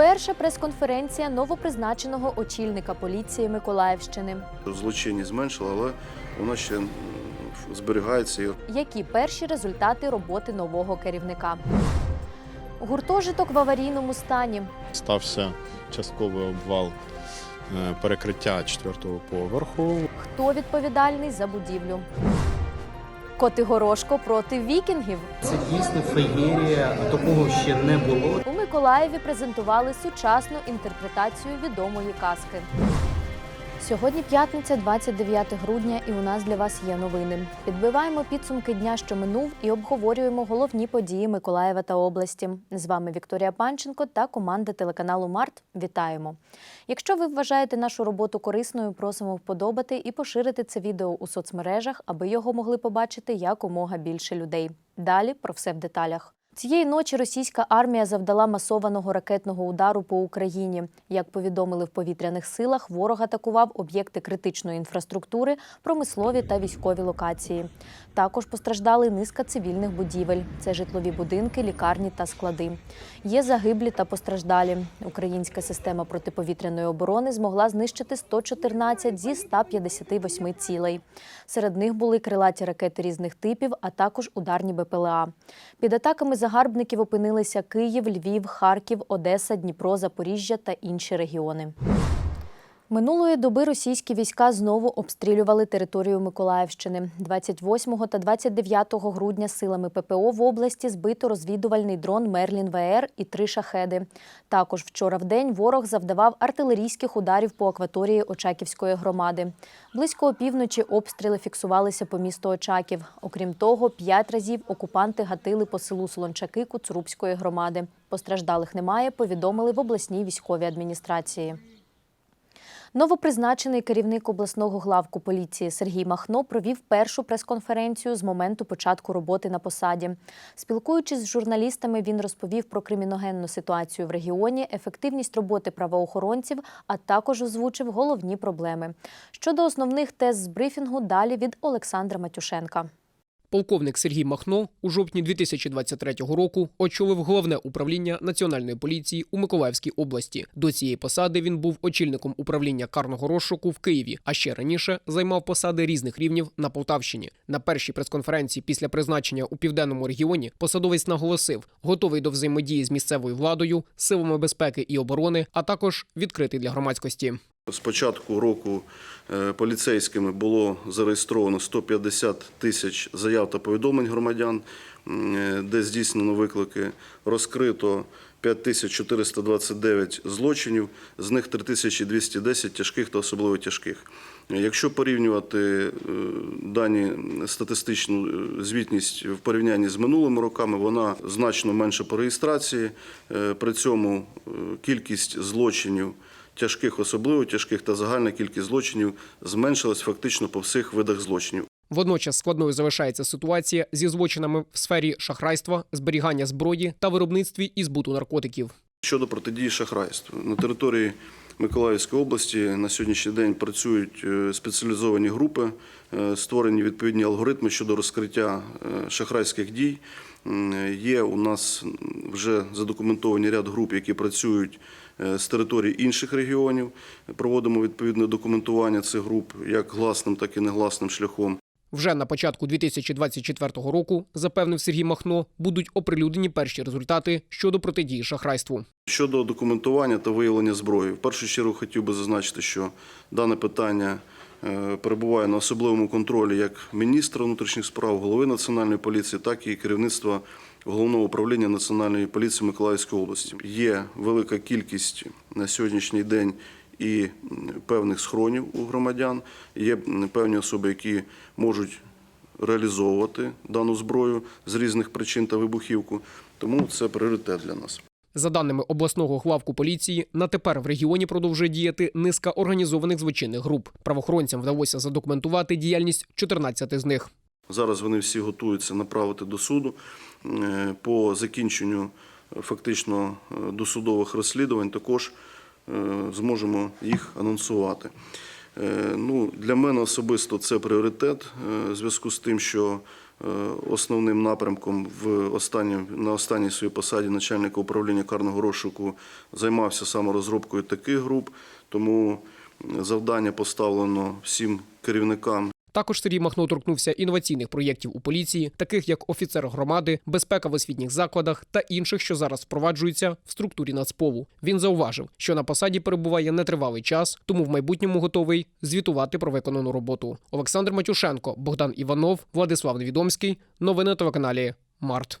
Перша прес-конференція новопризначеного очільника поліції Миколаївщини. Злочинність зменшила, але вона ще зберігається. Які перші результати роботи нового керівника? Гуртожиток в аварійному стані. стався частковий обвал е, перекриття четвертого поверху. Хто відповідальний за будівлю? Котигорошко проти вікінгів. Це дійсно феєрія, такого ще не було. У Миколаєві презентували сучасну інтерпретацію відомої казки. Сьогодні п'ятниця, 29 грудня, і у нас для вас є новини. Підбиваємо підсумки дня, що минув, і обговорюємо головні події Миколаєва та області. З вами Вікторія Панченко та команда телеканалу Март. Вітаємо! Якщо ви вважаєте нашу роботу корисною, просимо вподобати і поширити це відео у соцмережах, аби його могли побачити якомога більше людей. Далі про все в деталях. Цієї ночі російська армія завдала масованого ракетного удару по Україні. Як повідомили в повітряних силах, ворог атакував об'єкти критичної інфраструктури, промислові та військові локації. Також постраждали низка цивільних будівель. Це житлові будинки, лікарні та склади. Є загиблі та постраждалі. Українська система протиповітряної оборони змогла знищити 114 зі 158 цілей. Серед них були крилаті ракети різних типів, а також ударні БПЛА. Під атаками загарбників опинилися Київ, Львів, Харків, Одеса, Дніпро, Запоріжжя та інші регіони. Минулої доби російські війська знову обстрілювали територію Миколаївщини. 28 та 29 грудня силами ППО в області збито розвідувальний дрон Мерлін ВР і три шахеди. Також вчора в день ворог завдавав артилерійських ударів по акваторії Очаківської громади. Близько опівночі обстріли фіксувалися по місту Очаків. Окрім того, п'ять разів окупанти гатили по селу Солончаки Куцрубської громади. Постраждалих немає, повідомили в обласній військовій адміністрації. Новопризначений керівник обласного главку поліції Сергій Махно провів першу прес-конференцію з моменту початку роботи на посаді. Спілкуючись з журналістами, він розповів про криміногенну ситуацію в регіоні, ефективність роботи правоохоронців, а також озвучив головні проблеми. Щодо основних тез з брифінгу, далі від Олександра Матюшенка. Полковник Сергій Махно у жовтні 2023 року очолив головне управління національної поліції у Миколаївській області. До цієї посади він був очільником управління карного розшуку в Києві, а ще раніше займав посади різних рівнів на Полтавщині. На першій прес-конференції після призначення у південному регіоні посадовець наголосив, готовий до взаємодії з місцевою владою, силами безпеки і оборони, а також відкритий для громадськості. З початку року е, поліцейськими було зареєстровано 150 тисяч заяв та повідомлень громадян, е, де здійснено виклики, розкрито 5429 злочинів, з них 3210 тяжких та особливо тяжких. Якщо порівнювати е, дані статистичну звітність в порівнянні з минулими роками, вона значно менша по реєстрації. При цьому кількість злочинів тяжких, особливо тяжких та загальна кількість злочинів зменшилась фактично по всіх видах злочинів. Водночас складною залишається ситуація зі злочинами в сфері шахрайства, зберігання зброї та виробництві і збуту наркотиків. Щодо протидії шахрайству на території Миколаївської області на сьогоднішній день працюють е, спеціалізовані групи, е, створені відповідні алгоритми щодо розкриття е, шахрайських дій. Є у нас вже задокументовані ряд груп, які працюють з території інших регіонів. Проводимо відповідне документування цих груп як гласним, так і негласним шляхом. Вже на початку 2024 року, запевнив Сергій Махно, будуть оприлюднені перші результати щодо протидії шахрайству. Щодо документування та виявлення зброї, в першу чергу хотів би зазначити, що дане питання е, перебуває на особливому контролі як міністра внутрішніх справ, голови національної поліції, так і керівництва головного управління національної поліції Миколаївської області. Є велика кількість на сьогоднішній день і певних схронів у громадян. Є певні особи, які можуть реалізовувати дану зброю з різних причин та вибухівку. Тому це пріоритет для нас. За даними обласного главку поліції, на тепер в регіоні продовжує діяти низка організованих злочинних груп. Правоохоронцям вдалося задокументувати діяльність 14 з них. Зараз вони всі готуються направити до суду Е, по закінченню е, фактично е, досудових розслідувань. Також зможемо їх анонсувати. Е, Ну, для мене особисто це пріоритет е, в зв'язку з тим, що основним напрямком в останнім, на останній своїй посаді начальника управління карного розшуку займався саме розробкою таких груп, тому завдання поставлено всім керівникам Також Сергій Махно торкнувся інноваційних проєктів у поліції, таких як офіцер громади, безпека в освітніх закладах та інших, що зараз впроваджуються в структурі нацпову. Він зауважив, що на посаді перебуває нетривалий час, тому в майбутньому готовий звітувати про виконану роботу. Олександр Матюшенко, Богдан Іванов, Владислав Невідомський. Новини на телеканалі Март.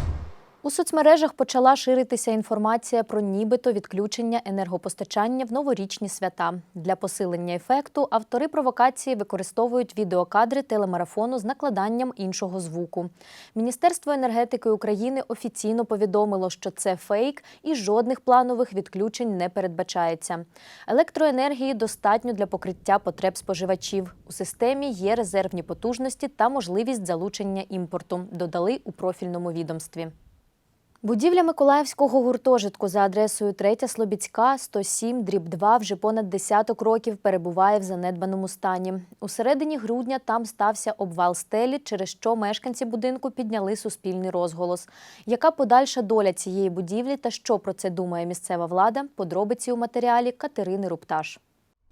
У соцмережах почала ширитися інформація про нібито відключення енергопостачання в новорічні свята. Для посилення ефекту автори провокації використовують відеокадри телемарафону з накладанням іншого звуку. Міністерство енергетики України офіційно повідомило, що це фейк і жодних планових відключень не передбачається. Електроенергії достатньо для покриття потреб споживачів. У системі є резервні потужності та можливість залучення імпорту, додали у профільному відомстві. Будівля Миколаївського гуртожитку за адресою 3 Слобідська, 107, дріб 2 вже понад десяток років перебуває в занедбаному стані. У середині грудня там стався обвал стелі, через що мешканці будинку підняли суспільний розголос. Яка подальша доля цієї будівлі та що про це думає місцева влада? Подробиці у матеріалі Катерини Рупташ.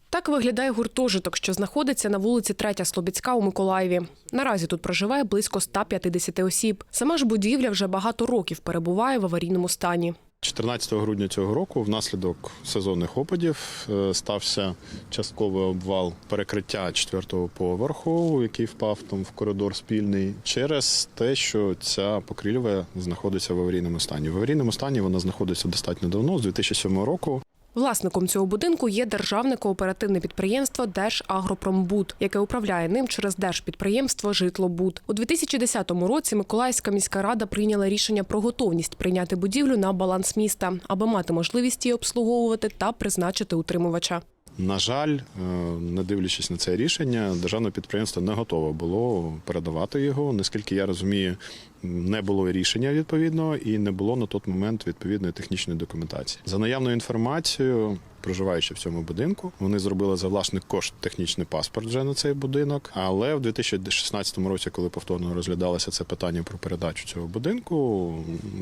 Так виглядає гуртожиток, що знаходиться на вулиці 3 Слобідська у Миколаєві. Наразі тут проживає близько 150 осіб. Сама ж будівля вже багато років перебуває в аварійному стані. 14 грудня цього року, внаслідок сезонних опадів, е, стався частковий обвал перекриття четвертого поверху, який впав там в коридор спільний, через те, що ця покрівля знаходиться в аварійному стані. В аварійному стані вона знаходиться достатньо давно, з 2007 року. Власником цього будинку є державне кооперативне підприємство Держагропромбуд, яке управляє ним через держпідприємство Житлобуд. У 2010 році Миколаївська міська рада прийняла рішення про готовність прийняти будівлю на баланс міста, аби мати можливість її обслуговувати та призначити утримувача. На жаль, е, не дивлячись на це рішення, державне підприємство не готове було передавати його. Наскільки я розумію, не було рішення відповідного і не було на той момент відповідної технічної документації. За наявною інформацією, проживаючи в цьому будинку, вони зробили за власний кошт технічний паспорт вже на цей будинок. Але в 2016 році, коли повторно розглядалося це питання про передачу цього будинку,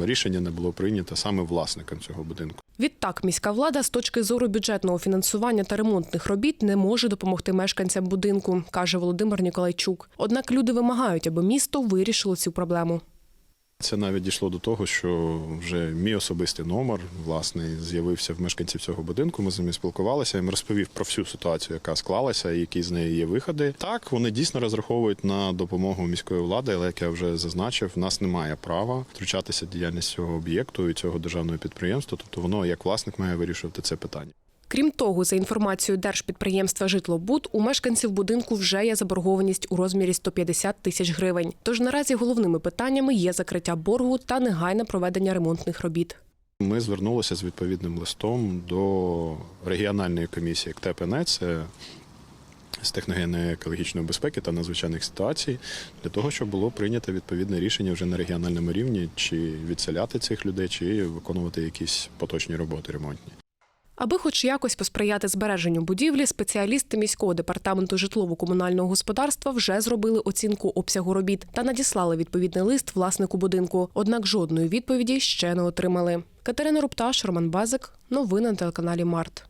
рішення не було прийнято саме власником цього будинку. Відтак, міська влада з точки зору бюджетного фінансування та ремонтних робіт не може допомогти мешканцям будинку, каже Володимир Ніколайчук. Однак люди вимагають, аби місто вирішило цю проблему. Це навіть дійшло до того, що вже мій особистий номер власний з'явився в мешканців цього будинку. Ми з ними спілкувалися. Я їм розповів про всю ситуацію, яка склалася, і які з неї є виходи. Так, вони дійсно розраховують на допомогу міської влади, але як я вже зазначив, в нас немає права втручатися в діяльність цього об'єкту і цього державного підприємства. Тобто воно як власник має вирішувати це питання. Крім того, за інформацією держпідприємства Житлобуд, у мешканців будинку вже є заборгованість у розмірі 150 тисяч гривень. Тож наразі головними питаннями є закриття боргу та негайне проведення ремонтних робіт. Ми звернулися з відповідним листом до регіональної комісії КТПН, це з техногенної екологічної безпеки та надзвичайних ситуацій, для того, щоб було прийнято відповідне рішення вже на регіональному рівні, чи відселяти цих людей, чи виконувати якісь поточні роботи ремонтні. Аби хоч якось посприяти збереженню будівлі, спеціалісти міського департаменту житлово-комунального господарства вже зробили оцінку обсягу робіт та надіслали відповідний лист власнику будинку. Однак жодної відповіді ще не отримали. Катерина Рупташ, Роман Базик. Новини на телеканалі Март.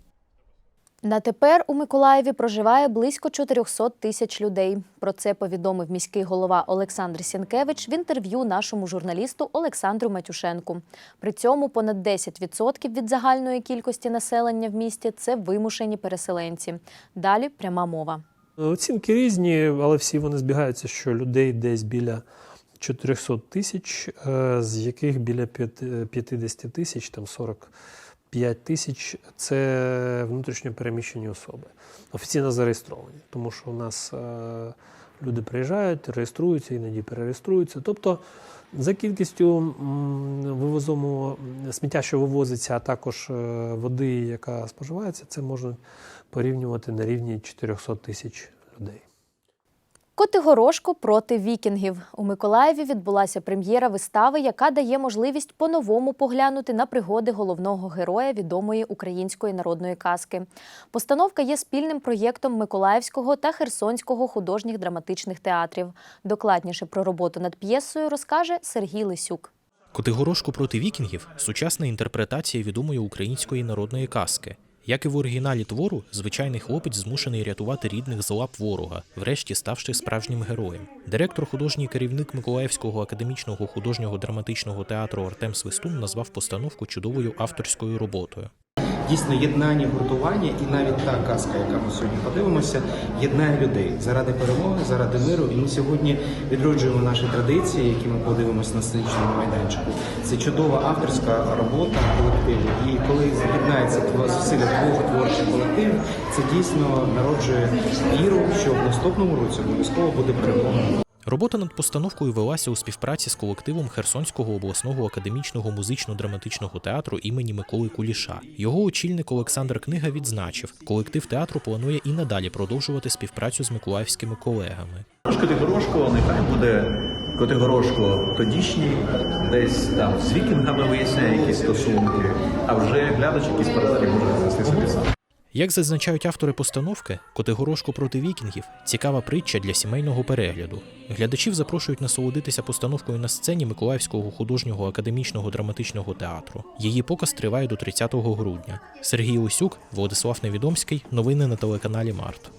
На тепер у Миколаєві проживає близько 400 тисяч людей. Про це повідомив міський голова Олександр Сінкевич в інтерв'ю нашому журналісту Олександру Матюшенку. При цьому понад 10% від загальної кількості населення в місті це вимушені переселенці. Далі пряма мова. Оцінки різні, але всі вони збігаються, що людей десь біля 400 тисяч, е, з яких біля п'ят- 50 тисяч, там 45 тисяч це внутрішньо переміщені особи, офіційно зареєстровані. Тому що у нас е, люди приїжджають, реєструються, іноді перереєструються. Тобто за кількістю вивозому сміття, що вивозиться, а також е, води, яка споживається, це можуть порівнювати на рівні 400 тисяч людей. Котигорошко проти вікінгів у Миколаєві відбулася прем'єра вистави, яка дає можливість по-новому поглянути на пригоди головного героя відомої української народної казки. Постановка є спільним проєктом Миколаївського та Херсонського художніх драматичних театрів. Докладніше про роботу над п'єсою розкаже Сергій Лисюк. Котигорошко проти вікінгів сучасна інтерпретація відомої української народної казки. Як і в оригіналі твору, звичайний хлопець змушений рятувати рідних з лап ворога, врешті ставши справжнім героєм. Директор, художній керівник Миколаївського академічного художнього драматичного театру Артем Свистун назвав постановку чудовою авторською роботою. Дійсно, єднання, гуртування і навіть та казка, яка ми сьогодні подивимося, єднає людей заради перемоги, заради миру. І ми сьогодні відроджуємо наші традиції, які ми подивимося на сценічному майданчику. Це чудова авторська робота колективу. І коли з'єднається зусилля двох творчих колективів, це дійсно народжує віру, що в наступному році обов'язково буде перемога. Робота над постановкою велася у співпраці з колективом Херсонського обласного академічного музично-драматичного театру імені Миколи Куліша. Його очільник Олександр Книга відзначив, колектив театру планує і надалі продовжувати співпрацю з миколаївськими колегами. Котигорошко нехай буде Котигорошко тодішній, десь там з вікінгами виясняє якісь стосунки, а вже глядач якісь паралелі може винести собі сам. Як зазначають автори постановки, Котигорошко проти вікінгів цікава притча для сімейного перегляду. Глядачів запрошують насолодитися постановкою на сцені Миколаївського художнього академічного драматичного театру. Її показ триває до 30 грудня. Сергій Усюк, Владислав Невідомський. Новини на телеканалі Март.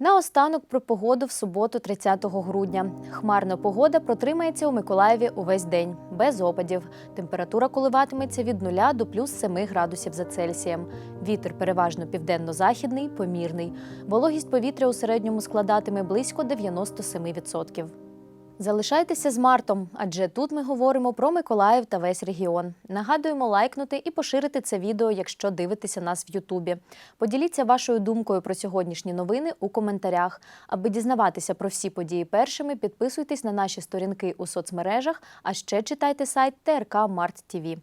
Наостанок про погоду в суботу, 30 грудня. Хмарна погода протримається у Миколаєві увесь день, без опадів. Температура коливатиметься від 0 до плюс 7 градусів за Цельсієм. Вітер переважно південно-західний, помірний. Вологість повітря у середньому складатиме близько 97%. Залишайтеся з Мартом, адже тут ми говоримо про Миколаїв та весь регіон. Нагадуємо лайкнути і поширити це відео, якщо дивитеся нас в Ютубі. Поділіться вашою думкою про сьогоднішні новини у коментарях. Аби дізнаватися про всі події першими, підписуйтесь на наші сторінки у соцмережах, а ще читайте сайт ТРК Март ТІВІ.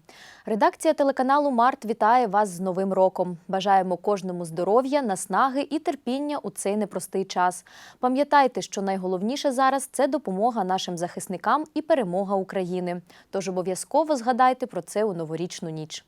Редакція телеканалу Март вітає вас з Новим роком. Бажаємо кожному здоров'я, наснаги і терпіння у цей непростий час. Пам'ятайте, що найголовніше зараз це допомога нашим захисникам і перемога України. Тож обов'язково згадайте про це у новорічну ніч.